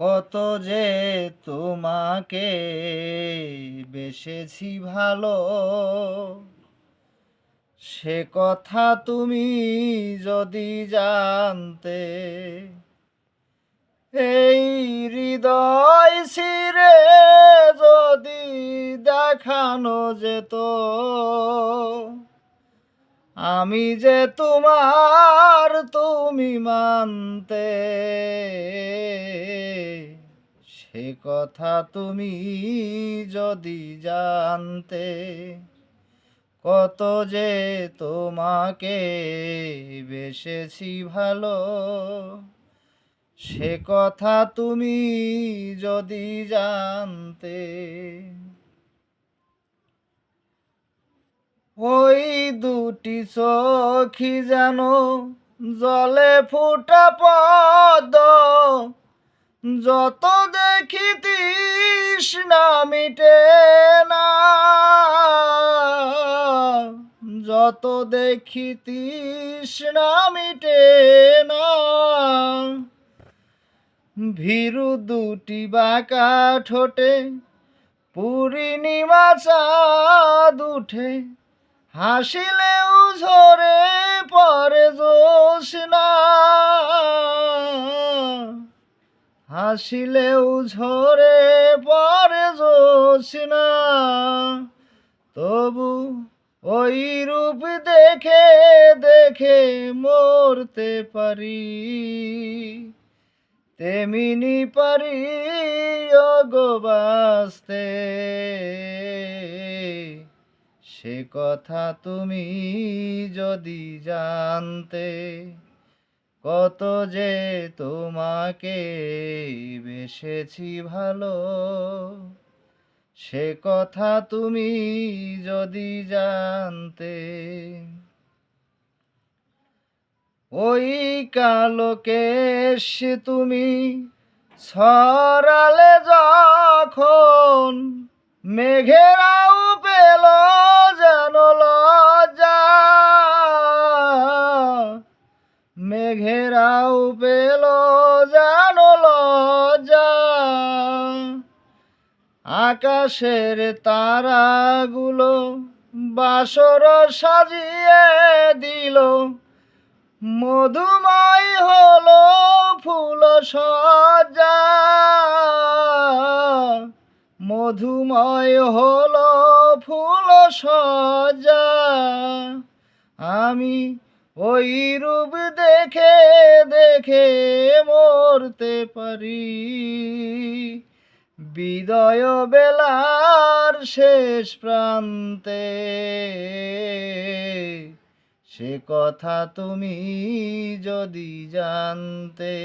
কত যে তোমাকে বেসেছি ভালো। সে কথা তুমি যদি জানতে, এই হৃদয় সিরে যদি দেখানো যেত, আমি যে তোমার তুমি মানতে। সে কথা তুমি যদি জানতে, কত যে তোমাকে বেসেছি ভালো, সে কথা তুমি যদি জানতে, ওই দুটি চোখি যেন জলে ফুটা পদ যত দেখি তৃষ্ণা মিটে না। যত দেখি তৃষ্ণা মিটে না। ভীরু দুটি বাঁকা ঠোঁটে পূর্ণিমা চাঁদ উঠে হাসিলেও ঝরে পরে জোসনা হাসিলেও ঝরে পরে জোসনা। তবু ওই রূপ দেখে দেখে মরতে পারি। তেমিনি পারি গো বাঁচতে। সে কথা তুমি যদি জানতে কত যে তোমাকে বেসেছি ভালো, সে কথা তুমি যদি জানতে, ওই কালো কেশ তুমি ছড়ালে যখন মেঘেরাও যেন লজ্জা। আকাশের তারাগুলো বাসর সাজিয়ে দিল। মধুময় হলো ফুল সজা মধুময় হলো ফুল সজা আমি ওই রূপ দেখে দেখে মরতে পারি। বিদয় বেলার শেষ প্রান্তে সে কথা তুমি যদি জানতে,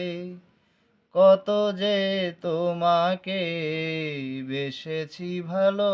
কত যে তোমাকে বেসেছি ভালো।